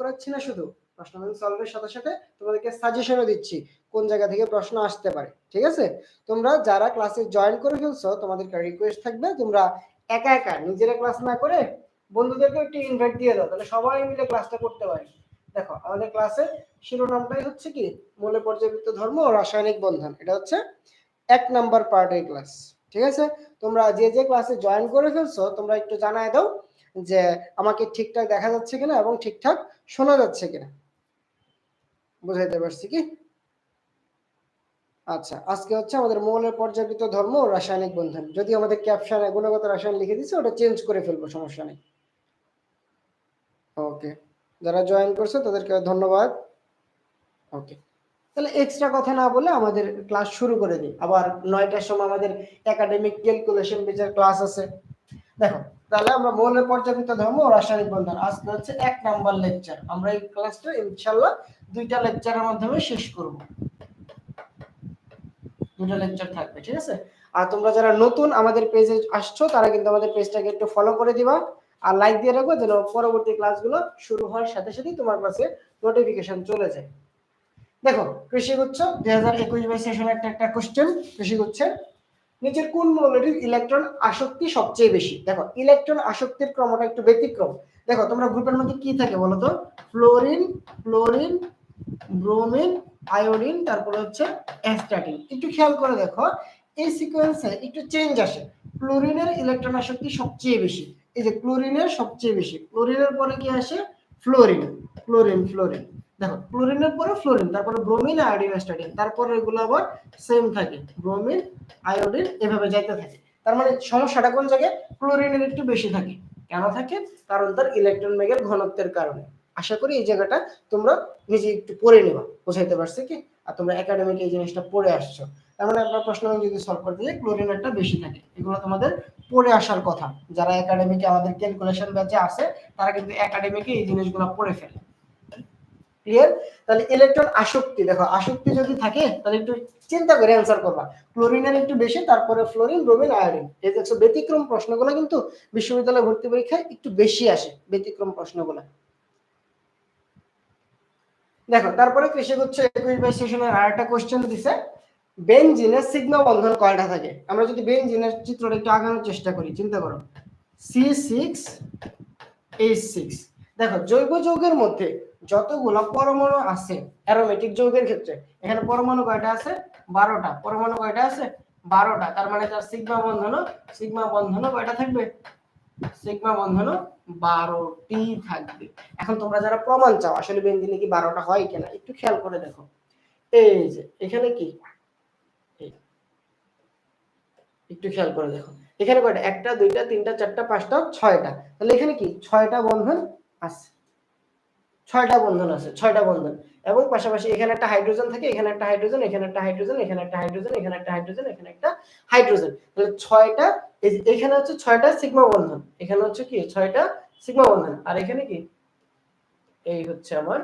করাচ্ছি না শুধু। প্রশ্ন সলভের সাথে সাথে তোমাদেরকে সাজেশনও দিচ্ছি, কোন জায়গা থেকে প্রশ্ন আসতে পারে, ঠিক আছে? তোমরা যারা ক্লাসে জয়েন করে ফেলছো, তোমাদেরকে রিকোয়েস্ট থাকবে, তোমরা একা একা, নিজেরা ক্লাস না করে বন্ধুদেরকে একটু ইনভাইট দিয়ে দাও, তাহলে সবাই মিলে ক্লাসটা করতে পারে। দেখো, আমাদের ক্লাসে শিরোনামটাই হচ্ছে কি? মূলে পর্যাবৃত্ত ধর্ম ও রাসায়নিক বন্ধন, এটা হচ্ছে এক নাম্বার পার্টের ক্লাস ঠিক আছে? তোমরা যে যে ক্লাসে জয়েন করে ফেলছো, তোমরা একটু জানায় দাও যে আমাকে ঠিকঠাক দেখা যাচ্ছে কিনা এবং ঠিকঠাক শোনা যাচ্ছে কিনা। বুঝাইতে পারছি কি? আচ্ছা আজকে হচ্ছে আমাদের মৌলের পর্যাবৃত ধর্ম রাসায়নিক বন্ধন। যদি আমাদের ক্যাপশনে গুণগত রসায়ন লিখে দিচ্ছে ওটা চেঞ্জ করে ফেলব, সমস্যা নেই। ওকে যারা জয়েন করছে তাদেরকে ধন্যবাদ। ওকে তাহলে এক্সট্রা কথা না বলে আমাদের ক্লাস শুরু করে দিই। আবার নয়টার সময় আমাদের একাডেমিক ক্যালকুলেশন বেচার ক্লাস আছে। দেখো তাহলে আমরা মৌলের পর্যাবৃত ধর্ম ও রাসায়নিক বন্ধন। আজকে হচ্ছে এক নাম্বার লেকচার আমরা এই ক্লাসটা ইনশাল্লাহ দুইটা লেকচারের মাধ্যমে শেষ করব। দুটো লেকচার থাকবে, ঠিক আছে? আর তোমরা যারা নতুন আমাদের পেজে আসছো, তারা কিন্তু আমাদের পেজটাকে একটু ফলো করে দিবা আর লাইক দিয়ে রাখব যেন পরবর্তী ক্লাসগুলো শুরু হওয়ার সাথে সাথেই তোমার কাছে নোটিফিকেশন চলে যায়। দেখো কৃষি কৃষিগুচ্ছ, দুই হাজার একুশ বাইশ সেশনে একটা একটা কোশ্চেন কৃষিগুচ্ছের নিচের কোন মৌলটির ইলেকট্রন আসক্তি সবচেয়ে বেশি? দেখো ইলেকট্রন আসক্তির ক্রমটা একটু ব্যতিক্রম। দেখো, তোমরা গ্রুপের মধ্যে কি থাকে বলো তো ফ্লোরিন ফ্লোরিন ব্রোমিন আয়োডিন তারপরে হচ্ছে অ্যাস্টাটিন একটু খেয়াল করে দেখো, এই সিকোয়েন্সে একটু চেঞ্জ আসে। ক্লোরিনের ইলেকট্রন আসক্তি সবচেয়ে বেশি। এই যে ক্লোরিনের সবচেয়ে বেশি। ক্লোরিনের পরে কি আসে? ফ্লোরিন ফ্লোরিন ফ্লোরিন দেখো ক্লোরিনের পরে ফ্লোরিন তারপরে ব্রোমিন আয়োডিন অ্যাস্টাটিন তারপরে এগুলো আবার সেম থাকে। ব্রোমিন আয়োডিন এভাবে যাইতে থাকে। তার মানে সমস্যাটা কোন জায়গায়? ক্লোরিনের একটু বেশি থাকে। কেন থাকে? কারণ তার ইলেকট্রন মেঘের ঘনত্বের কারণে। আশা করি এই জায়গাটা তোমরা নিজে একটু পড়ে নেবা, বোঝাইতে পারছি কি? আর তোমরা একাডেমিক এই জিনিসটা পড়ে আসছো। তার মানে আপনার প্রশ্ন যদি সলভ করতে যাই ক্লোরিনেরটা বেশি থাকে। এগুলো তোমাদের পড়ে আসার কথা। যারা একাডেমিকে আমাদের ক্যালকুলেশন ব্যাচে আছে, তারা কিন্তু একাডেমিকে এই জিনিসগুলো পড়ে ফেলে। ক্লিয়ার তাহলে ইলেকট্রন আসক্তি, দেখো, আসক্তি যদি থাকে, তাহলে একটু চিন্তা করে অ্যান্সার করবা। ক্লোরিনের একটু বেশি, তারপরে ফ্লোরিন ব্রোমিন আয়োডিন এই দেখছ, ব্যতিক্রম প্রশ্নগুলো কিন্তু বিশ্ববিদ্যালয় ভর্তি পরীক্ষায় একটু বেশি আসে, ব্যতিক্রম প্রশ্নগুলো। দেখো, তারপরে কৃষি হচ্ছে একুশ বাইশ সেশনের আর একটা কোশ্চেন দিছে। বেনজিনের সিগমা বন্ধন কয়টা থাকে? আমরা যদি বেনজিনের চিত্রটা একটু আগানোর চেষ্টা করি, চিন্তা করো। সি সিক্স এইচ সিক্স দেখো, জৈব যৌগের মধ্যে যতগুলো পরমাণু আছে অ্যারোমেটিক যৌগের ক্ষেত্রে, এখানে পরমাণু কয়টা আছে? বারোটা। পরমাণু কয়টা আছে? বারোটা। তার মানে তার সিগমা বন্ধনও সিগমা বন্ধনও কয়টা থাকবে? সিগমা বন্ধনও বারোটি থাকবে। এখন তোমরা যারা প্রমাণ চাও, আসলে বেঞ্জিনে কি বারোটা হয় কিনা, একটু খেয়াল করে দেখো। এই যে, এখানে কি? একটু খেয়াল করে দেখো। এখানে কয়টা? একটা, দুইটা, তিনটা, চারটা, পাঁচটা, ছয়টা। তাহলে এখানে কি? ছয়টা বন্ধন আছে। ছয়টা বন্ধন আছে, ছয়টা বন্ধন। এবং পাশাপাশি এখানে একটা হাইড্রোজেন থাকে, এখানে একটা হাইড্রোজেন এখানে একটা হাইড্রোজেন এখানে একটা হাইড্রোজেন এখানে একটা হাইড্রোজেন এখানে একটা হাইড্রোজেন তাহলে ছয়টা এখানে হচ্ছে ছয়টা সিগমা বন্ধন। এখানে হচ্ছে কি? ছয়টা সিগমা বন্ধন। আর এখানে কি? এই হচ্ছে আমার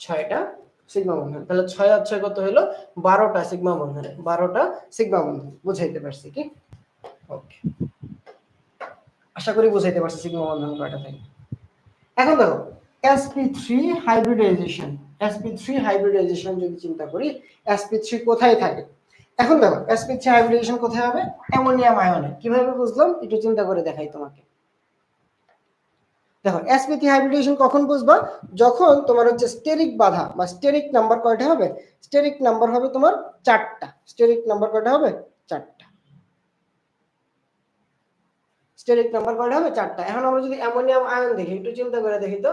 ছয়টা সিগমা বন্ধন। তাহলে ছয় আর ছয় কত হলো? বারোটা সিগমা বন্ধনে। বারোটা সিগমা বন্ধন। বুঝাইতে পারছি কি? ওকে আশা করি বুঝাইতে পারছি সিগমা বন্ধন কয়টা থাকে। এখন দেখো sp3 হাইব্রিডাইজেশন sp3 হাইব্রিডাইজেশন যদি চিন্তা করি sp3 কোথায় থাকে? এখন দেখো sp3 হাইব্রিডাইজেশন কোথায় হবে? অ্যামোনিয়াম আয়নে। কীভাবে বুঝলাম? একটু চিন্তা করে দেখাই তোমাকে। দেখো sp3 হাইব্রিডাইজেশন কখন বুঝবা? যখন তোমার হচ্ছে স্টেরিক বাধা বা স্টেরিক নাম্বার কয়টা হবে? স্টেরিক নাম্বার হবে তোমার চারটা। স্টেরিক নাম্বার কয়টা হবে? চারটা। স্টেরিক নাম্বার কয়টা হবে? চারটা। এখন আমরা যদি অ্যামোনিয়াম আয়ন দেখি, একটু চিন্তা করে দেখি তো।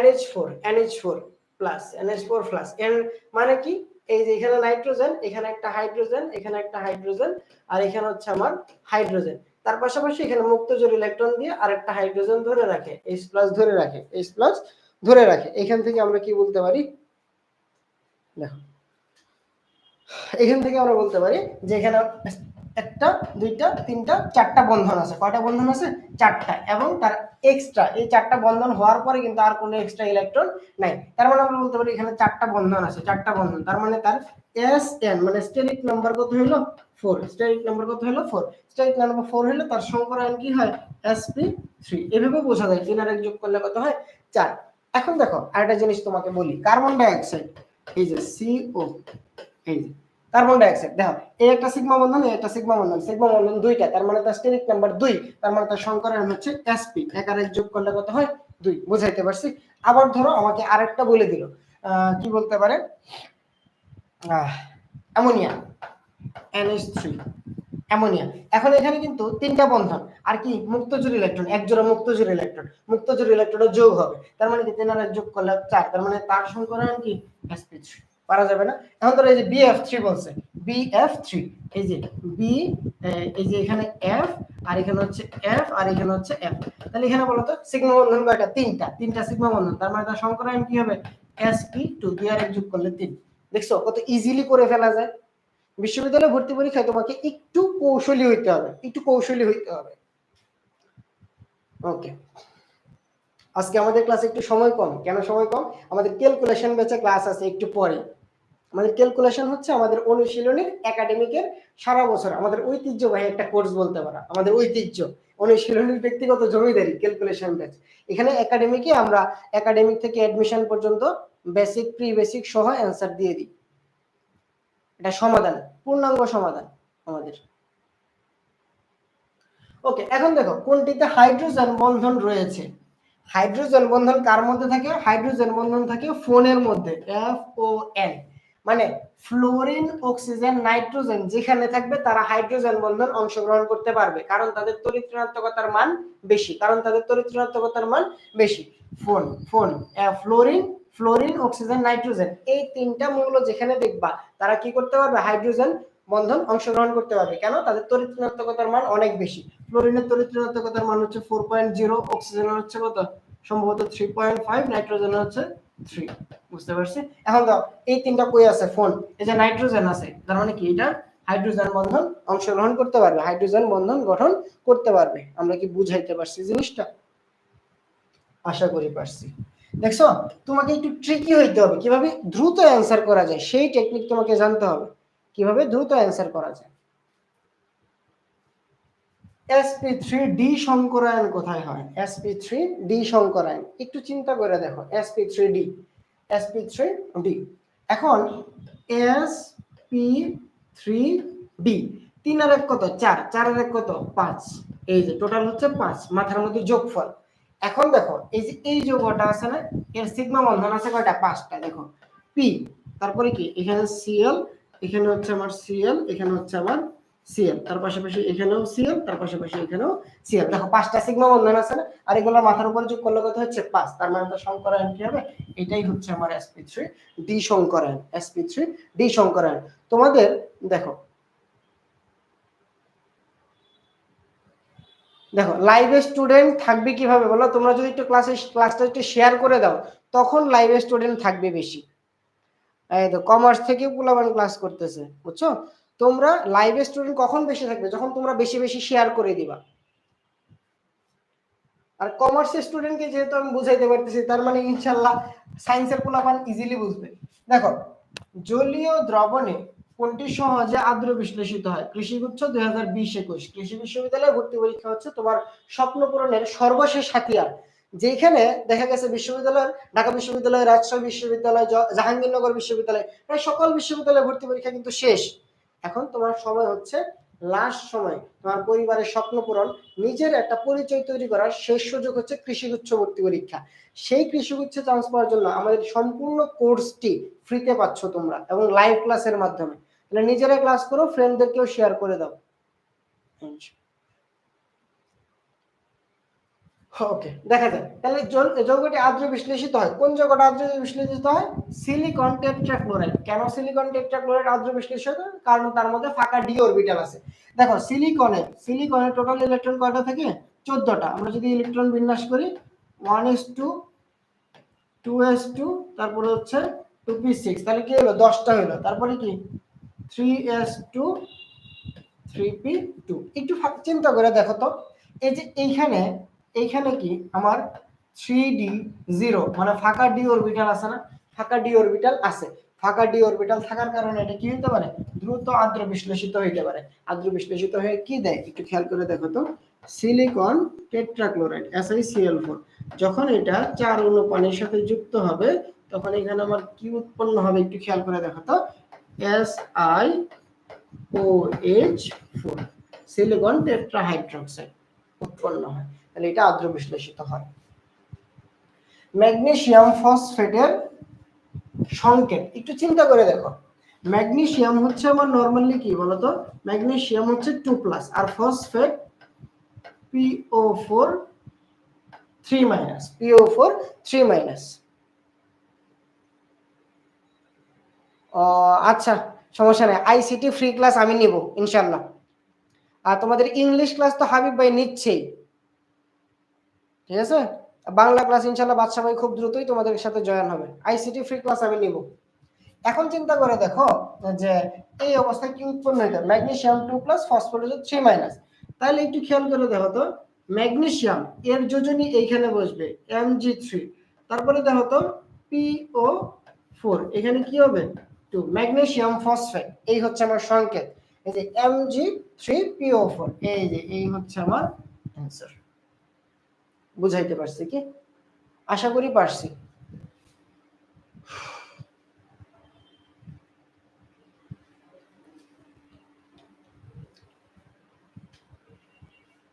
NH4 NH4 plus NH4 plus এর মানে কি? এই যে এখানে নাইট্রোজেন এখানে একটা হাইড্রোজেন এখানে একটা হাইড্রোজেন আর এখানে হচ্ছে আমার হাইড্রোজেন তার পাশাপাশি এখানে মুক্তজোর ইলেকট্রন দিয়ে আরেকটা হাইড্রোজেন ধরে রাখে, H প্লাস ধরে রাখে, H প্লাস ধরে রাখে। এখান থেকে আমরা কি বলতে পারি? দেখো। এখান থেকে আমরা বলতে পারি যে এখানে একটা, দুইটা, তিনটা, চারটা বন্ধন আছে। কয়টা বন্ধন আছে? চারটা। এবং তার এক্সট্রা এই চারটা বন্ধন হওয়ার পরে কিন্তু আর কোনো এক্সট্রা ইলেকট্রন নাই। তার মানে আমরা বলতে পারি এখানে চারটা বন্ধন আছে, চারটা বন্ধন। তার মানে তার এস এন মানে স্টেরিক নাম্বার কত হলো ফোর স্টেরিক নাম্বার কত হলো ফোর স্টেরিক নাম্বার ফোর হলে তার সংকরায়ন কি হয়? এসপি থ্রি এভাবে বোঝা যায়, তিন আর এক যোগ করলে কত হয়? চার। এখন দেখো, আরেকটা জিনিস তোমাকে বলি। কার্বন ডাইঅক্সাইড, এই যে সিও এই যে কার্বন ডাইঅক্সাইড। দেখো, এই একটা সিগমা বন্ধন, এই একটা সিগমা বন্ধন। সিগমা বন্ধন দুইটা, তার মানে তার স্টেরিক নাম্বার দুই, তার মানে তার সংকরণ হচ্ছে এসপি এক আর এক যোগ করলে কত হয়? দুই। বুঝাইতে পারছি? আবার ধরো, আমাকে আরেকটা বলে দিল। কি বলতে পারে? অ্যামোনিয়া। NS three ammonia. এখন এখানে কিন্তু তিনটা বন্ধন। আর কি? মুক্তজোড় ইলেকট্রন এক জোড়া মুক্তজোড় ইলেকট্রন মুক্তজোড় ইলেকট্রনের যোগ হবে। তার মানে কি? তিন আর এক যোগ করলে চার। তার মানে তার সংকরণ কি? sp3 পারা যাবে না। এখন ধরো এই যে বিএফ থ্রি বলছে। বিএফ থ্রি এই যে বি এই যে এখানে এফ আর এখানে হচ্ছে এফ আর এখানে হচ্ছে এফ তাহলে এখানে বলো তো সিগমা বন্ধন কয়টা তিনটা তিনটা সিগমা বন্ধন, তার মানে তার সংকরণ কি হবে? Sp টু দুই আর এক যোগ করলে তিন। দেখছ? কত ইজিলি করে ফেলা যায়। বিশ্ববিদ্যালয়ে ভর্তি পরীক্ষায় তোমাকে একটু কৌশলী হইতে হবে, একটু কৌশলী হইতে হবে। ওকে আজকে আমাদের ক্লাসে একটু সময় কম। কেন সময় কম? আমাদের ক্যালকুলেশন ব্যাচে ক্লাস আছে একটু পরে। আমাদের ক্যালকুলেশন হচ্ছে আমাদের অনুশীলনের একাডেমিকের সারা বছর। আমাদের ঐতিহ্যবাহী একটা কোর্স বলতে পারা। আমাদের ঐতিহ্য। অনুশীলনের ব্যক্তিগত জমিদারি ক্যালকুলেশন ব্যাচ এখানে একাডেমিকে আমরা একাডেমিক থেকে অ্যাডমিশন পর্যন্ত বেসিক প্রি বেসিক সহ অ্যান্সার দিয়ে দিই। এটা সমাধান, পূর্ণাঙ্গ সমাধান আমাদের। ওকে এখন দেখো, কোনটিতে হাইড্রোজেন বন্ধন রয়েছে? হাইড্রোজেন বন্ধন কার মধ্যে থাকে? হাইড্রোজেন বন্ধন থাকে ফোনের মধ্যে এফ ও এন মানে ফ্লোরিন, অক্সিজেন, নাইট্রোজেন যেখানে থাকবে তারা হাইড্রোজেন বন্ধন অংশগ্রহণ করতে পারবে, কারণ তাদের তড়িৎ ঋণাত্মকতার মান বেশি, কারণ তাদের তড়িৎ ঋণাত্মকতার মান বেশি। Phone phone fluorine fluorine, oxygen, nitrogen, এই তিনটা মৌল যেখানে দেখবা, তারা কি করতে পারবে? হাইড্রোজেন বন্ধন অংশগ্রহণ করতে পারবে। কেন? তাদের তড়িৎ ঋণাত্মকতার মান অনেক বেশি। ফ্লোরিনের তড়িৎ ঋণাত্মকতার মান হচ্ছে ফোর পয়েন্ট জিরো অক্সিজেনের হচ্ছে কত? সম্ভবত থ্রি পয়েন্ট ফাইভ নাইট্রোজেনের হচ্ছে থ্রি বুঝতে পারছি? এখন দাও, এই তিনটা কই আছে? ফোন এই যে নাইট্রোজেন আছে, তার মানে কি? এটা হাইড্রোজেন বন্ধন অংশগ্রহণ করতে পারবে হাইড্রোজেন বন্ধন গঠন করতে পারবে। আমরা কি বুঝাইতে পারছি জিনিসটা? আশা করি পারছি। দেখছ? তোমাকে একটু ট্রিকি হইতে হবে। কীভাবে? দ্রুত অ্যান্সার করা যায়। সেই টেকনিক তোমাকে জানতে হবে। কীভাবে? দ্রুত অ্যান্সার করা যায়। Sp3d সংকরায়ন কোথায় হয়? Sp3d সংকরায়ন একটু চিন্তা করে দেখো। Sp3d sp3d এখন sp3d তিন আর এক কত? চার। চার আর এক কত? পাঁচ। এই যে টোটাল হচ্ছে পাঁচ। মাথার মধ্যে যোগফল। এখন দেখো, এই যে এই যোগটা আছে না, এর সিগমা বন্ধন আছে কয়টা? পাঁচটা। দেখো পি তারপরে কি? এখানে সিএল এখানে হচ্ছে আমার সিএল এখানে হচ্ছে আমার সিএল তার পাশাপাশি এখানেও সিএল তার পাশাপাশি এখানেও সিএল দেখো পাঁচটা সিগমা আছে না? আর মাথার উপরে যোগ করলে হচ্ছে? পাঁচ। তার মানে কি হবে? এটাই হচ্ছে আমার SP three D SP three D তোমাদের, দেখো দেখো লাইভে স্টুডেন্ট থাকবে কীভাবে বলো? তোমরা যদি একটু ক্লাসে ক্লাসটা একটু শেয়ার করে দাও, তখন লাইভে স্টুডেন্ট থাকবে বেশি। এই তো কমার্স থেকে পুলাবান ক্লাস করতেছে, বুঝছ? তোমরা লাইভে স্টুডেন্ট কখন বেশি থাকবে? যখন তোমরা বেশি বেশি শেয়ার করে দিবা। আর কমার্সের স্টুডেন্টকে যেহেতু আমি বুঝাইতে পারতেছি, তার মানে ইনশাল্লাহ সায়েন্সের পোলাপান ইজিলি বুঝবে। দেখো, জলীয় দ্রবণে কোনটি সহজে আদ্র বিশ্লেষিত হয়? কৃষিগুচ্ছ দুই হাজার বিশ একুশ। কৃষি বিশ্ববিদ্যালয়ে ভর্তি পরীক্ষা হচ্ছে তোমার স্বপ্ন পূরণের সর্বশেষ হাতিয়ার। যেখানে দেখা গেছে বিশ্ববিদ্যালয় ঢাকা বিশ্ববিদ্যালয়, রাজশাহী বিশ্ববিদ্যালয় জাহাঙ্গীরনগর বিশ্ববিদ্যালয়, প্রায় সকল বিশ্ববিদ্যালয়ে ভর্তি পরীক্ষা কিন্তু শেষ। এখন তোমার সময় হচ্ছে লাস্ট সময়। তোমার পরিবারের স্বপ্ন পূরণ, নিজের একটা পরিচয় তৈরি করার শেষ সুযোগ হচ্ছে কৃষিগুচ্ছ ভর্তি পরীক্ষা। সেই কৃষিগুচ্ছে চান্স পাওয়ার জন্য আমাদের সম্পূর্ণ কোর্সটি ফ্রিতে পাচ্ছ তোমরা এবং লাইভ ক্লাসের মাধ্যমে। তাহলে নিজেরা ক্লাস করো ফ্রেন্ডদেরকেও শেয়ার করে দাও। ওকে দেখা যায় তাহলে যৌগটি আদ্র বিশ্লেষিত হয়। কোন যৌগটা আদ্র বিশ্লেষিত হয়? সিলিকন টেট্রাক্লোরাইড কেন সিলিকন টেট্রাক্লোরাইড আদ্র বিশ্লেষিত হয়? কারণ তার মধ্যে ফাঁকা ডি অরবিটাল আছে। দেখো সিলিকনে সিলিকনে টোটাল ইলেকট্রন কয়টা থাকে? চোদ্দটা। আমরা যদি ইলেকট্রন বিন্যাস করি one S two two S two তারপরে হচ্ছে টু পি সিক্স তাহলে কি হলো? দশটা হলো। তারপরে কি? Three S two three P two একটু চিন্তা করে দেখো তো। এই যে এইখানে এইখানে কি? আমার থ্রি ডি জিরো মানে ফাঁকা ডি অরবিটাল আছে না? ফাঁকা ডি অরবিটাল আছে। ফাঁকা ডি অরবিটাল থাকার কারণে এটা কি হতে পারে? দ্রুত আদ্র বিশ্লেষিত হইতে পারে। আদ্র বিশ্লেষিত হয়ে কি দেয়? একটু খেয়াল করে দেখো তো। সিলিকন টেট্রাক্লোরাইড এসআইসিএল ফোর যখন এটা চার অণু পানির সাথে যুক্ত হবে, তখন এখানে আমার কি উৎপন্ন হবে একটু খেয়াল করে দেখো তো। S I O H four silicon tetrahydroxide উৎপন্ন হয়। তাহলে এটা আদ্র বিশ্লেষিত হয়। ম্যাগনেসিয়াম ফসফেটের সংকেত, একটু চিন্তা করে দেখো। ম্যাগনেসিয়াম হচ্ছে আমার নর্মালি কি বলতো? ম্যাগনেসিয়াম হচ্ছে টু প্লাস আর phosphate PO four three minus PO four three minus আচ্ছা সমস্যা নেই। আইসিটি ফ্রি ক্লাস আমি নিব ইনশাল্লাহ আর তোমাদের ইংলিশ ক্লাস তো হাবিব ভাই নিচ্ছেই। ঠিক আছে? বাংলা ক্লাস ইনশাল্লাহ বাদশা ভাই খুব দ্রুতই তোমাদের সাথে জয়েন হবে। আইসিটি ফ্রি ক্লাস আমি নিব। এখন চিন্তা করে দেখো যে এই অবস্থায় কি উৎপন্ন হইতে magnesium two plus phosphorus three minus তাহলে একটু খেয়াল করে দেখো তো ম্যাগনেসিয়াম এর যোজনী এইখানে বসবে এম জি থ্রি তারপরে দেখো তো পিও ফোর এখানে কি হবে? টু ম্যাগনেসিয়াম ফসফেট এই হচ্ছে আমার সংকেত। এই যে M G three PO four এই যে, এই হচ্ছে আমার অ্যান্সার বুঝাইতে পারছি কি? আশা করি পারছি।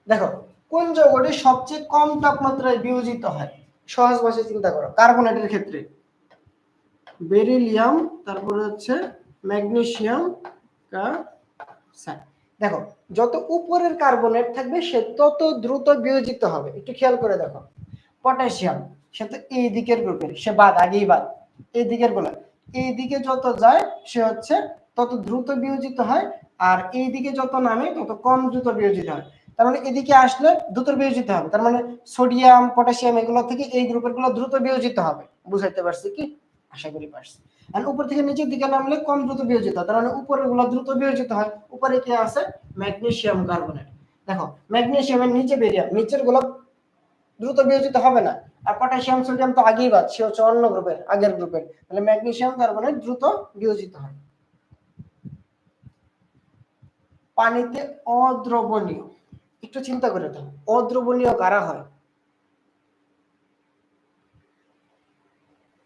দেখো, কোন যৌগটি সবচেয়ে কম তাপমাত্রায় বিয়োজিত হয়? সহজ ভাষায় চিন্তা করো। কার্বনেটের ক্ষেত্রে। বেরিলিয়াম, তারপরে হচ্ছে ম্যাগনেসিয়াম দেখো, যত উপরের কার্বনেট থাকবে, সে তত দ্রুত বিয়োজিত হবে। একটু খেয়াল করে দেখো। পটাশিয়াম সে তো এই দিকের গ্রুপের সে বাদ, আগেই বাদ। এই দিকেরগুলা এই দিকে যত যায়, সে হচ্ছে তত দ্রুত বিয়োজিত হয়, আর এই দিকে যত নামে, তত কম দ্রুত বিয়োজিত হয়। তার মানে এদিকে আসলে দ্রুত বিয়োজিত হবে। তার মানে সোডিয়াম পটাশিয়াম এগুলো থেকে এই গ্রুপেরগুলো দ্রুত বিয়োজিত হবে। বুঝাইতে পারছি কি? আশা করি পারছি। আর উপর থেকে নিচের দিকে নামলে কম দ্রুত বিয়োজিত হয়। তার মানে উপরেরগুলো দ্রুত বিয়োজিত হয়। উপরে কি আছে? Magnesium carbonate. দেখো, ম্যাগনেসিয়ামের নিচে বেরিয়াম নিচেরগুলো দ্রুত বিয়োজিত হবে না। আর পটাশিয়াম, সোডিয়াম তো আগেই বাদ, সে হচ্ছে অন্য গ্রুপের, আগের গ্রুপের। তাহলে ম্যাগনেসিয়াম কার্বনেট দ্রুত বিয়োজিত হয়। পানিতে অদ্রবণীয়। একটু চিন্তা করে দাও অদ্রবণীয় কারা হয়?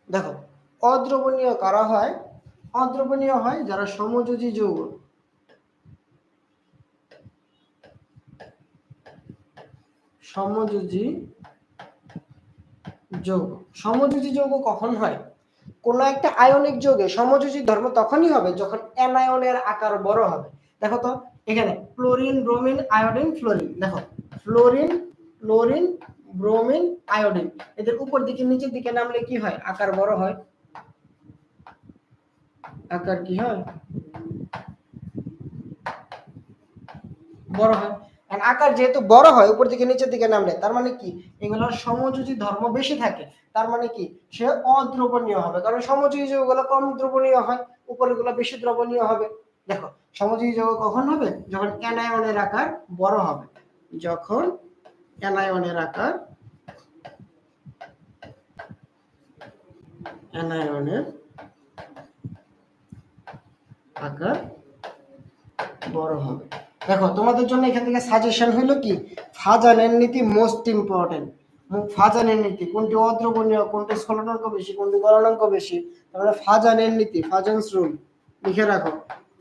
দেখো অদ্রবণীয় কারা হয়? অদ্রবণীয় হয় যারা সমযোজী যৌগ। সমযোজী যৌগ। সমযোজী যৌগ কখন হয়? কোন একটা আয়নিক যৌগে সমযোজী ধর্ম তখনই হবে যখন অ্যানায়নের আকার বড় হবে। দেখো তো, এখানে ক্লোরিন, ব্রোমিন, আয়োডিন, ফ্লোরিন। দেখো, ফ্লোরিন, ক্লোরিন, ব্রোমিন, আয়োডিন। এদের উপর দিকে, নিচের দিকে নামলে কি হয়? আকার বড় হয়। আকার কি হয়? বড় হয়। আর আকার যেহেতু বড় হয়, উপর দিকে নিচের দিকে নামলে, তার মানে কি? এগুলোর সমযোজী ধর্ম বেশি থাকে। তার মানে কি? সে অদ্রবণীয় হবে। কারণ সমযোজী যৌগগুলো কম দ্রবণীয় হয় উপরেরগুলো বেশি দ্রবণীয় হবে। দেখো, সমযোজী যৌগ কখন হবে? যখন অ্যানায়নের আকার বড় হবে। যখন অ্যানায়নের আকার অ্যানায়নের আকার বড় হবে। দেখো, তোমাদের জন্য এখান থেকে সাজেশন হলো কি? ফাজানের নীতি মোস্ট ইম্পর্টেন্ট ফাজানের নীতি, কোনটি অদ্রবণীয় কোনটি স্খলনাঙ্ক বেশি, কোনটি গলনাঙ্ক বেশি? তাহলে ফাজানের নীতি, ফাজান্স রুল লিখে রাখো,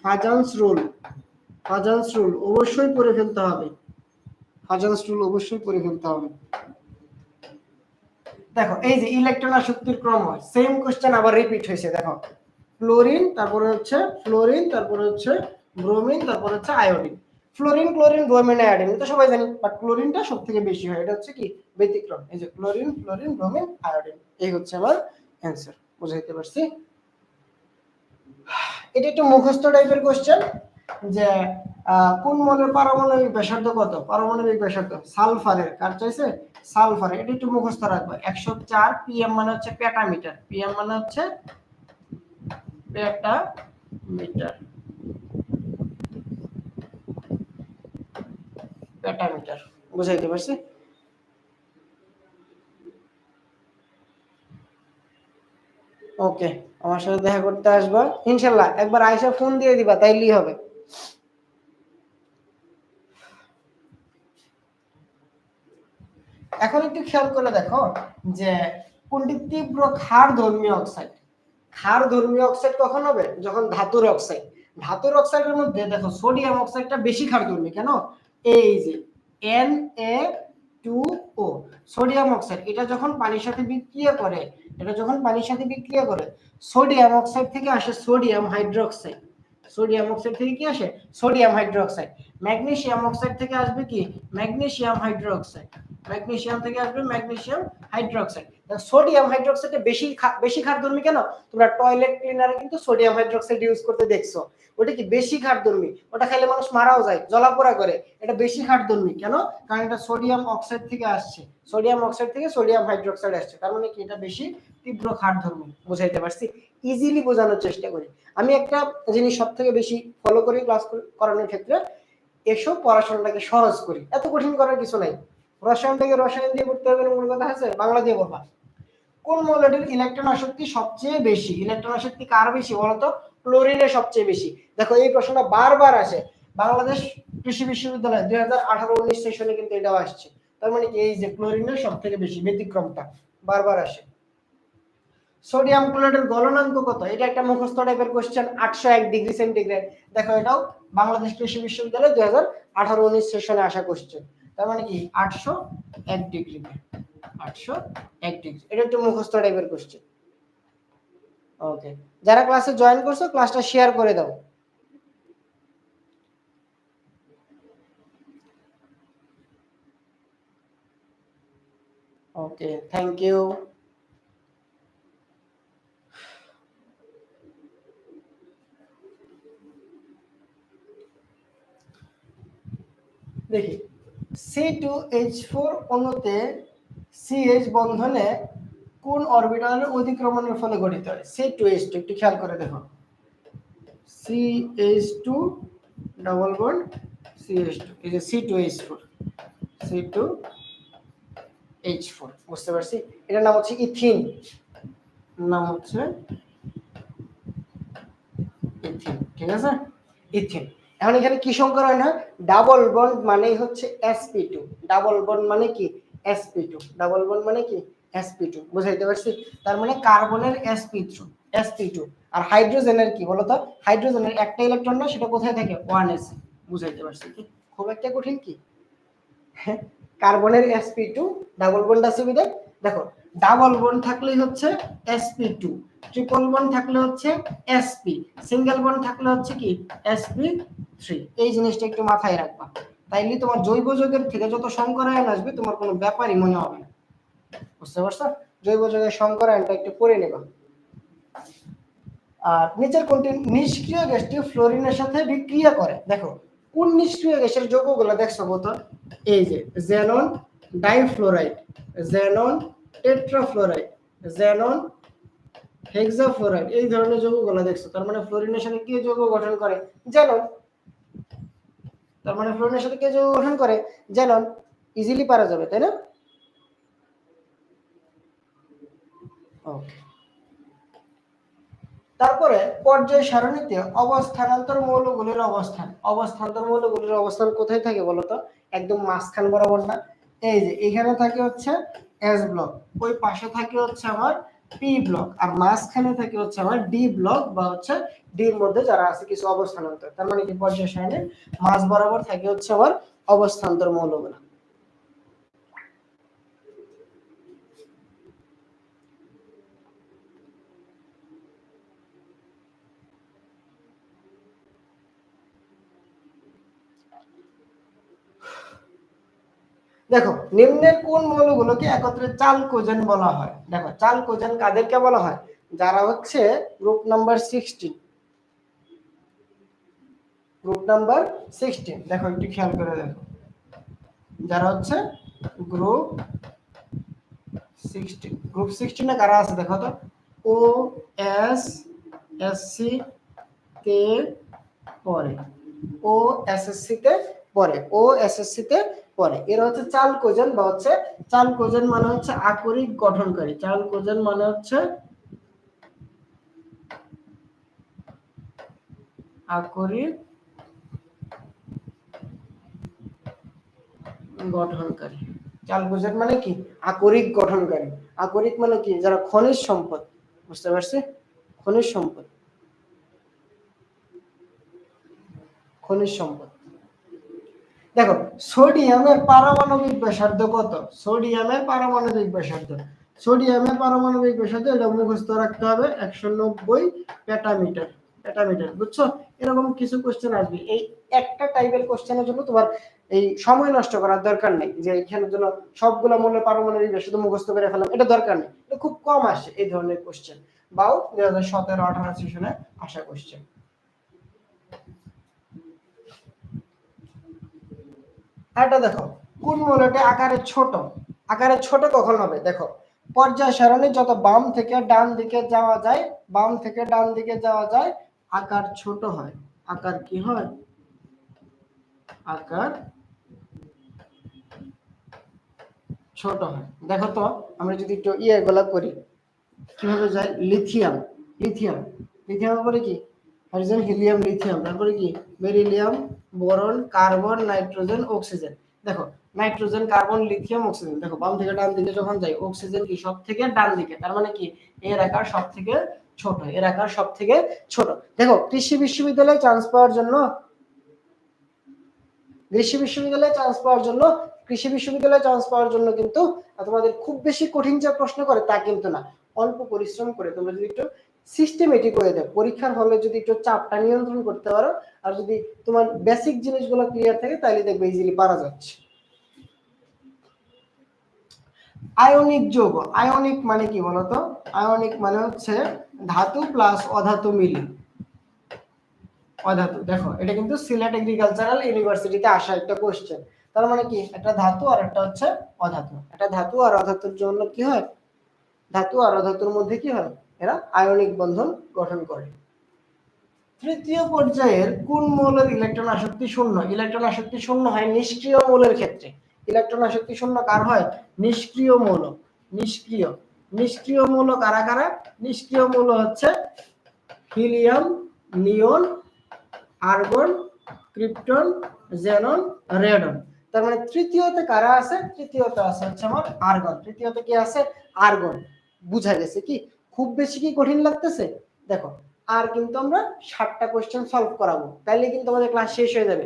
ফাজান্স রুল ফাজান্স রুল অবশ্যই পড়ে ফেলতে হবে। ফাজান্স রুল অবশ্যই পড়ে ফেলতে হবে। দেখো, এই যে ইলেকট্রন আর শক্তির ক্রম হয় সেম কোশ্চেন আবার রিপিট হয়েছে, দেখো। ফ্লোরিন, তারপরে হচ্ছে ফ্লোরিন, তারপরে হচ্ছে ব্রোমিন, তারপরে হচ্ছে iodine. Fluorine, chlorine, bromine, iodine তো সবাই জানি বাট ক্লোরিনটা সব থেকে বেশি হয়, এটা হচ্ছে কি? ব্যতিক্রম। এই যে ক্লোরিন, ফ্লোরিন, ব্রোমিন, আয়োডিন, এই হচ্ছে আমার অ্যান্সার বুঝাইতে পারছি? এটা একটু মুখস্থ টাইপের কোশ্চেন যে কোন মলের পারমাণবিক ব্যাসার্ধ কত? পারমাণবিক ব্যাসার্ধ, সালফারের, কার চাইছে? সালফারের, এটা একটু মুখস্থ রাখবে। একশো চার পিএম মানে হচ্ছে পেটামিটার পিএম মানে হচ্ছে পেটা মিটার। পেটামিটার বুঝাইতে পারছি? ওকে, আমার সাথে দেখা করতে আসবা। ইনশাল্লাহ, একবার আয়সা ফোন দিয়ে দিবা, তাইলেই হবে। এখন একটু খেয়াল করে দেখো যে, কোনটি তীব্র ক্ষার ধর্মীয় অক্সাইড ক্ষার ধর্মীয় অক্সাইড কখন হবে? যখন ধাতুর অক্সাইড ধাতুর অক্সাইডের মধ্যে দেখো সোডিয়াম অক্সাইডটা বেশি ক্ষার ধর্মী, কেন? এই যে N A two O sodium oxide এটা যখন পানির সাথে বিক্রিয়া করে, এটা যখন পানির সাথে বিক্রিয়া করে সোডিয়াম অক্সাইড থেকে আসে সোডিয়াম হাইড্রোক্সাইড সোডিয়াম অক্সাইড থেকে কি আসে? সোডিয়াম হাইড্রোক্সাইড ম্যাগনেসিয়াম অক্সাইড থেকে আসবে কি? ম্যাগনেসিয়াম হাইড্রোক্সাইড ম্যাগনেসিয়াম থেকে আসবে ম্যাগনেসিয়াম হাইড্রোক্সাইড সোডিয়াম হাইড্রোক্সাইডে বেশি বেশি খাদ্যর্মী কেন? তোমরা টয়লেট ক্লিনারে কিন্তু সোডিয়াম হাইড্রোক্সাইড ইউজ করতে দেখছ। ওটা কি বেশি খাদ্যর্মী ওটা খাইলে মানুষ মারাও যায় জলাপোড়া করে। এটা বেশি খাদ্যর্মী কেন? কারণ এটা সোডিয়াম অক্সাইড থেকে আসছে। সোডিয়াম অক্সাইড থেকে সোডিয়াম হাইড্রোক্সাইড আসছে। তার মানে কি এটা বেশি তীব্র খাদ্যর্মী বুঝাইতে পারছি? ইজিলি বোঝানোর চেষ্টা করি। আমি একটা জিনিস সব থেকে বেশি ফলো করি ক্লাস করানোর ক্ষেত্রে। এসব পড়াশোনাটাকে সহজ করি। এত কঠিন করার কিছু নাই। রসায়নটাকে রসায়ন দিয়ে পড়তে হবে মূল কথা আছে, বাংলা দিয়ে বলবা। কোন মৌলটির ইলেকট্রন আসক্তি সবচেয়ে বেশি? ইলেকট্রন আসক্তি কার বেশি বলতো? ক্লোরিনের সবচেয়ে বেশি। দেখো, এই প্রশ্নটা বারবার আসে। বাংলাদেশ কৃষি বিশ্ববিদ্যালয় দুই হাজার আঠারো, উনিশ সেশনে কিন্তু এটাও আসছে। তার মানে কি? এই যে ক্লোরিনের সব থেকে বেশি ব্যতিক্রমটা বারবার আসে। সোডিয়াম ক্লোরাইডের গলনাঙ্ক কত? এটা একটা মুখস্থ টাইপের কোশ্চেন আটশো এক ডিগ্রি সেন্টিগ্রেড দেখো এটাও বাংলাদেশ কৃষি বিশ্ববিদ্যালয় দুই হাজার আঠারো, উনিশ সেশনে আসা কোশ্চেন তার মানে কি? আটশো এক ডিগ্রি। আটশো এক ডিগ্রি। এটা একটু মুখস্থ টাইপের কোশ্চেন ওকে যারা ক্লাসে জয়েন করছ ক্লাসটা শেয়ার করে দাও। ওকে থ্যাংক ইউ দেখি। সি টু এইচ ফোর অণুতে সিএইচ বন্ধনে কোন অরবিটালের অতিক্রমণের ফলে গঠিত হয়? সি টু এইচ টু একটু খেয়াল করে দেখো। C H two double bond C H two এই যে C two H four C two H four বুঝতে পারছি? এটার নাম হচ্ছে ইথিন। নাম হচ্ছে ইথিন, ঠিক আছে? ইথিন। এখন এখানে কি সংকরণ হয় ডাবল বন্ড মানে হচ্ছে এসপি টু ডাবল বন্ড মানে কি? এসপি টু ডাবল বন্ড মানে কি? এসপি টু বুঝাইতে পারছি? তার মানে কার্বনের এসপি টু এসপি টু আর হাইড্রোজেনের কি বলতো? হাইড্রোজেনের একটা ইলেকট্রন না, সেটা কোথায় থাকে? One S. বুঝাইতে পারছি? কি খুব একটা কঠিন কি? হ্যাঁ কার্বনের এসপি টু ডাবল বন্ড আছে দেখো ডাবল বন্ড থাকলেই হচ্ছে এসপি টু ট্রিপল বন্ড থাকলে হচ্ছে এসপি সিঙ্গেল বন্ড থাকলে হচ্ছে কি এসপি থ্রি এই জিনিসটা একটু মাথায় রাখবা। তাইলে তোমার জৈব যৌগের থেকে যত সংকরায়ন আসবে, তোমার কোনো ব্যাপারই মনে হবে না। বুঝতে পারছ? জৈব যৌগের সংকরায়নটা একটু পড়ে নেবা। আর নিচের কোনটি? নিষ্ক্রিয় গ্যাসটি ফ্লোরিনের সাথে বিক্রিয়া করে। দেখো, কোন নিষ্ক্রিয় গ্যাসের যৌগগুলো দেখছ বলতো এই যে xenon difluoride xenon tetrafluoride xenon hexafluoride এই ধরনের যৌগগুলো দেখছ। তার মানে ফ্লোরিনের কি যৌগ গঠন করে? তার মানে কে যৌগ গঠন করে? ইজিলি পারা যাবে, তাই না? ওকে তারপরে পর্যায় সারণীতে অবস্থানান্তর মৌলগুলির অবস্থান। অবস্থান্তর মৌলগুলির অবস্থান কোথায় থাকে বলতো? একদম মাঝখান বরাবর না। এই যে, এখানে থাকে হচ্ছে এস ব্লক ওই পাশে থাকে হচ্ছে আমার পি ব্লক আর মাঝখানে থাকে হচ্ছে আমার ডি ব্লক বা হচ্ছে ডির মধ্যে যারা আছে কিছু অবস্থানান্তর। তার মানে কি পর্যায় সারণীর মাঝ বরাবর থাকে হচ্ছে আমার অবস্থান্তর মৌলগুলো। দেখো, নিম্নের কোন মৌলগুলোকে একত্রে চাল কোজেন বলা হয়? দেখো, চাল কোজেন কাদেরকে বলা হয়? যারা হচ্ছে group number sixteen group number sixteen দেখো, একটু খেয়াল করে দেখো। যারা হচ্ছে গ্রুপ সিক্সটিন গ্রুপ সিক্সটিনে কারা আছে দেখো তো? ও, এস এস, সি, তে পরে ও, এস এস, সি, তে পরে ও, এস এস, সি, তে পরে। এর হচ্ছে চাল কোজন বা হচ্ছে চাল কোজেন মানে হচ্ছে আকরিক গঠনকারী। চাল কোজন মানে হচ্ছে আকরিক গঠনকারী। চাল কোজন মানে কি? আকরিক গঠনকারী। আকরিক মানে কি? যারা খনিজ সম্পদ। বুঝতে পারছি? খনিজ সম্পদ। খনিজ সম্পদ। দেখো, সোডিয়ামের পারমাণবিক ব্যাসার্ধ কত? সোডিয়ামের পারমাণবিক ব্যাসার্ধ। সোডিয়ামের পারমাণবিক ব্যাসার্ধ এটা মুখস্থ রাখতে হবে একশো নব্বই পেটামিটার পেটামিটার বুঝছ? এরকম কিছু কোশ্চেন আসবে। এই একটা টাইপের কোশ্চেনের জন্য তোমার এই সময় নষ্ট করার দরকার নেই। যে এখানের জন্য সবগুলো মূল্যের পারমাণবিক ব্যাসার্ধ মুখস্থ করে ফেলাম, এটা দরকার নেই। এটা খুব কম আসে এই ধরনের কোশ্চেন বাও দুই হাজার সতেরো আঠারো সেশনে আসা কোশ্চেন এটা দেখো, কোন মূলটি আকারে ছোট? আকারে ছোট কখন হবে? দেখো, পর্যায় সারণী যত বাম থেকে ডান দিকে যাওয়া যায়, বাম থেকে ডান দিকে যাওয়া যায়, আকার ছোট হয়। আকার কি হয়? আকার ছোট হয়। দেখো তো, আমরা যদি একটু ইয়ে গুলা করি, কীভাবে যায়? লিথিয়াম। লিথিয়াম। লিথিয়াম পরে কি? Hydrogen, helium, lithium. তারপরে কি? Beryllium boron, carbon, nitrogen, oxygen. দেখো, নাইট্রোজেন, কার্বন, লিথিয়াম, অক্সিজেন। দেখো, বাম থেকে ডান দিকে যখন যাই, অক্সিজেন কি সব থেকে ডান দিকে? তার মানে কি? এর আকার সব থেকে ছোট, এর আকার সব থেকে ছোট। দেখো, কৃষি বিশ্ববিদ্যালয়ে চান্স পাওয়ার জন্য, কৃষি বিশ্ববিদ্যালয়ে চান্স পাওয়ার জন্য, কৃষি বিশ্ববিদ্যালয়ে চান্স পাওয়ার জন্য কিন্তু তোমাদের খুব বেশি কঠিন যে প্রশ্ন করে তা কিন্তু না। অল্প পরিশ্রম করে তোমরা যদি একটু সিস্টেমেটিক দেয় পরীক্ষার হলে যদি একটু চাপটা নিয়ন্ত্রণ করতে পারো, আর যদি তোমার বেসিক জিনিসগুলো ক্লিয়ার থাকে, তাহলে দেখবে ইজিলি পারা যাচ্ছে। আয়নিক যৌগ। আয়নিক মানে কি বলতো? আয়নিক মানে হচ্ছে ধাতু প্লাস অধাতু মিলে। অধাতু। দেখো, এটা কিন্তু সিলেট এগ্রিকালচারাল ইউনিভার্সিটিতে আসা একটা কোশ্চেন তার মানে কি? একটা ধাতু আর একটা হচ্ছে অধাতু। একটা ধাতু আর অধাতুর জন্য কি হয়? ধাতু আর অধাতুর মধ্যে কি হয়? এরা আয়নিক বন্ধন গঠন করে। তৃতীয় পর্যায়ের কোন মৌলের ইলেকট্রন আসক্তি শূন্য? ইলেকট্রন আসক্তি শূন্য হয় নিষ্ক্রিয় মৌলের ক্ষেত্রে। ইলেকট্রন আসক্তি শূন্য কার হয়? নিষ্ক্রিয় মৌল। নিষ্ক্রিয়। নিষ্ক্রিয় মৌল কারা কারা? নিষ্ক্রিয় মৌল হচ্ছে helium, neon, argon, krypton, xenon, radon. তার মানে তৃতীয়তে কারা আছে? তৃতীয়তে আছে হচ্ছে আমার আর্গন। তৃতীয়তে কি আছে? আর্গন। বুঝা গেছে কি? খুব বেশি কি কঠিন লাগতেছে? দেখো, আর কিন্তু আমরা ষাটটা কোয়েশ্চেন সলভ করাবো। তাইলে কিন্তু আমাদের ক্লাস শেষ হয়ে যাবে।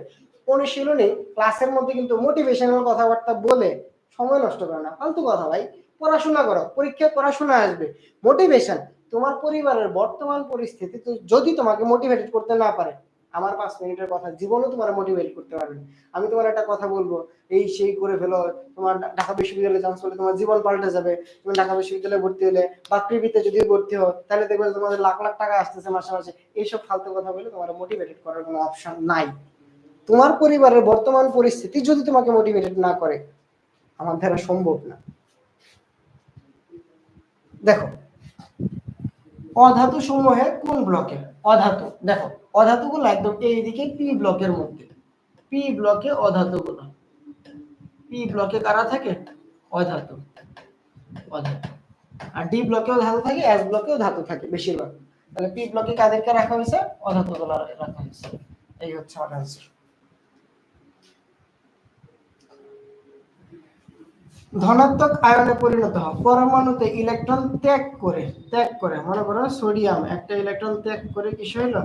অনুশীলনে ক্লাসের মধ্যে কিন্তু মোটিভেশনাল কথাবার্তা বলে সময় নষ্ট করে না। ফালতু কথা ভাই। পড়াশোনা করো। পরীক্ষায় পড়াশোনা আসবে। মোটিভেশন তোমার পরিবারের বর্তমান পরিস্থিতি যদি তোমাকে মোটিভেটেড করতে না পারে আমার পাঁচ মিনিটের কথা, জীবনও তোমার মোটিভেট করতে পারবে আমি তোমার একটা কথা বলব, এই সেই করে ফেলো, তোমার ঢাকা বিশ্ববিদ্যালয়ে চান্স করলে তোমার জীবন পাল্টে যাবে। তুমি ঢাকা বিশ্ববিদ্যালয়ে ভর্তি হলে বা প্রিভিতে যদি ভর্তি হও, তাহলে দেখবে তোমাদের লাখ লাখ টাকা আসতেছে মাসে মাসে। এইসব ফালতু কথা বলে তোমার মোটিভেটেড করার কোনো অপশন নাই। তোমার পরিবারের বর্তমান পরিস্থিতি যদি তোমাকে মোটিভেটেড না করে, আমার দ্বারা সম্ভব না। দেখো অধাতু সমূহে কোন ব্লকে অধাতু। দেখো, অধাতুগুলো একদম এইদিকে পি ব্লকের মধ্যে। পি ব্লকে অধাতুগুলো। পি ব্লকে কারা থাকে? অধাতু। অধাতু। আর ডি ব্লকেও ধাতু থাকে এস ব্লকেও ধাতু থাকে বেশিরভাগ। তাহলে পি ব্লকে কাদেরকে রাখা হয়েছে? অধাতুগুলো রাখা হয়েছে। এই হচ্ছে আমার আনসার ধনাত্মক আয়নে পরিণত হয়। পরমাণুতে ইলেকট্রন ত্যাগ করে ত্যাগ করে, মনে করো সোডিয়াম একটা ইলেকট্রন ত্যাগ করে কি হইল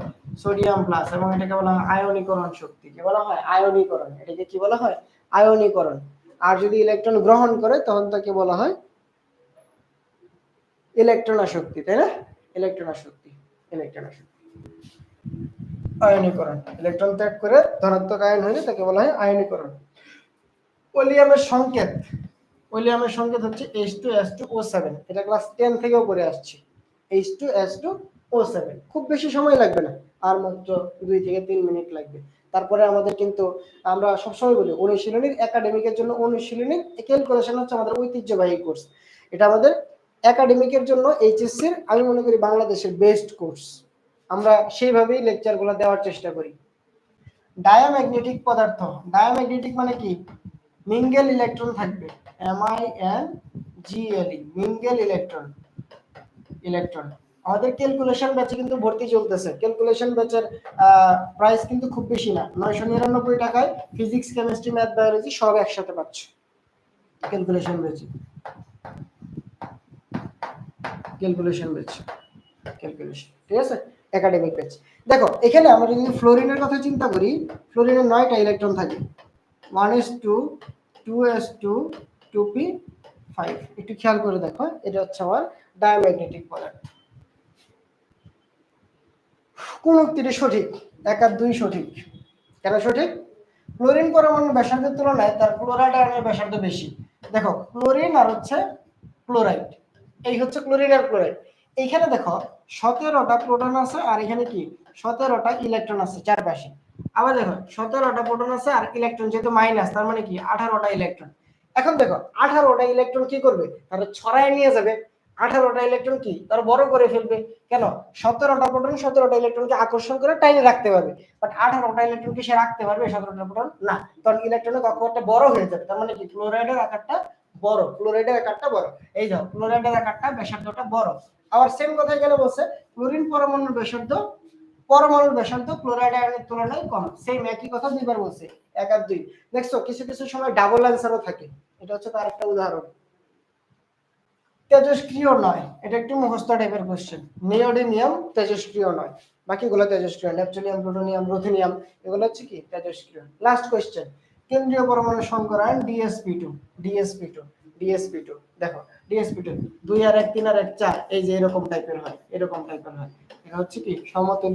সোডিয়াম প্লাস এবং এটাকে বলা হয় আয়নীকরণ শক্তি। কি বলা হয়? আয়নীকরণ। এটাকে কি বলা হয়? আয়নীকরণ। আর যদি ইলেকট্রন গ্রহণ করে, তখন তাকে বলা হয় ইলেকট্রন আসক্তি তাই না? ইলেকট্রন আসক্তি ইলেকট্রন আসক্তি আয়নীকরণ। ইলেকট্রন ত্যাগ করে ধনাত্মক আয়ন হলে তাকে বলা হয় আয়নীকরণ। ওলিয়ামের সংকেত। ওলিয়ামের সংকেত হচ্ছে H two S two O seven এটা ক্লাস টেন থেকেও করে আসছি। H two S two O seven খুব বেশি সময় লাগবে না, আর মাত্র দুই থেকে তিন মিনিট লাগবে। তারপরে আমাদের কিন্তু আমরা সবসময় বলি, অনুশীলনীর একাডেমিকের জন্য অনুশীলনীর ক্যালকুলেশন হচ্ছে আমাদের ঐতিহ্যবাহী কোর্স এটা আমাদের একাডেমিকের জন্য এইচএসসির আমি মনে করি বাংলাদেশের বেস্ট কোর্স আমরা সেইভাবেই লেকচারগুলো দেওয়ার চেষ্টা করি। ডায়াম্যাগনেটিক পদার্থ ডায়াম্যাগনেটিক মানে কি? মিঙ্গেল ইলেকট্রন থাকবে। M I N G L E mingle electron electron আমাদের ক্যালকুলেশন ব্যাচে কিন্তু ভর্তি চলতেছে। ক্যালকুলেশন ব্যাচের প্রাইস কিন্তু খুব বেশি না। নয়শো নিরানব্বই টাকায় ফিজিক্স কেমিস্ট্রি ম্যাথ বায়োলজি সব একসাথে পাচ্ছ। Calculation batch calculation batch calculation ঠিক আছে? একাডেমিক ব্যাচ দেখো, এখানে আমরা যদি ফ্লোরিনের কথা চিন্তা করি ফ্লোরিনের নয়টা ইলেকট্রন থাকে। One S two two S two two P five একটু খেয়াল করে দেখো, এটা হচ্ছে আমার ডায়াম্যাগনেটিক পোলার কোন উক্তিটি সঠিক? এক আর দুই সঠিক। কেন সঠিক? ক্লোরিন পরমাণুর ব্যাসার্ধের তুলনায় তার ক্লোরাইড আয়নের ব্যাসার্ধ বেশি। দেখো, ক্লোরিন আর হচ্ছে ক্লোরাইড এই হচ্ছে ক্লোরিন আর ক্লোরাইড এইখানে দেখো, সতেরোটা প্রোটন আছে আর এখানে কি? সতেরোটা ইলেকট্রন আছে, চারপাশে। আবার দেখো, সতেরোটা প্রোটন আছে আর ইলেকট্রন যেহেতু মাইনাস তার মানে কি? আঠারোটা ইলেকট্রন এখন দেখো, আঠারোটা ইলেকট্রন কি করবে? তারা ছড়ায় নিয়ে যাবে। আঠারোটা ইলেকট্রন কি? তারা বড় করে ফেলবে। কেন? সতেরোটা প্রোটন সতেরোটা ইলেকট্রনকে আকর্ষণ করে টাইনে রাখতে পারবে। বাট আঠারোটা ইলেকট্রন কি সে রাখতে পারবে? সতেরোটা প্রোটন না। কারণ ইলেকট্রনের কক্ষপথটা বড় হয়ে যাবে। তার মানে কি? ক্লোরাইডের আকারটা বড়। ক্লোরাইডের আকারটা বড়। এই যাও ক্লোরাইডের আকারটা ব্যাসার্ধটা বড়। আবার সেম কথাই গেলে বলছে ক্লোরিন পরমাণুর ব্যাসার্ধ পরমাণুর ব্যাসার্ধ ক্লোরাইড আয়নের তুলনায় কম। সেম একই কথা দুইবার বলছে, এক আর দুই। দেখছ, কিছু কিছু সময় ডাবল অ্যান্সারও থাকে। এটা হচ্ছে তার একটা উদাহরণ। তেজস্ক্রিয় নয়। এটা একটু মুখস্থ টাইপের নিওডিমিয়াম তেজস্ক্রিয় নয়। বাকিগুলো তেজস্ক্রিয় নেপচুলিয়াম প্লুটোনিয়াম এগুলো হচ্ছে কি? তেজস্ক্রিয় লাস্ট কোশ্চেন কেন্দ্রীয় পরমাণু সংকরায়ন DSP two DSP two DSP two দেখো ডিএসপি টু দুই আর এক, তিন আর এক, চার। এই যে এরকম টাইপের হয়, এরকম টাইপের হয়। এটা হচ্ছে কি? সমতলীয়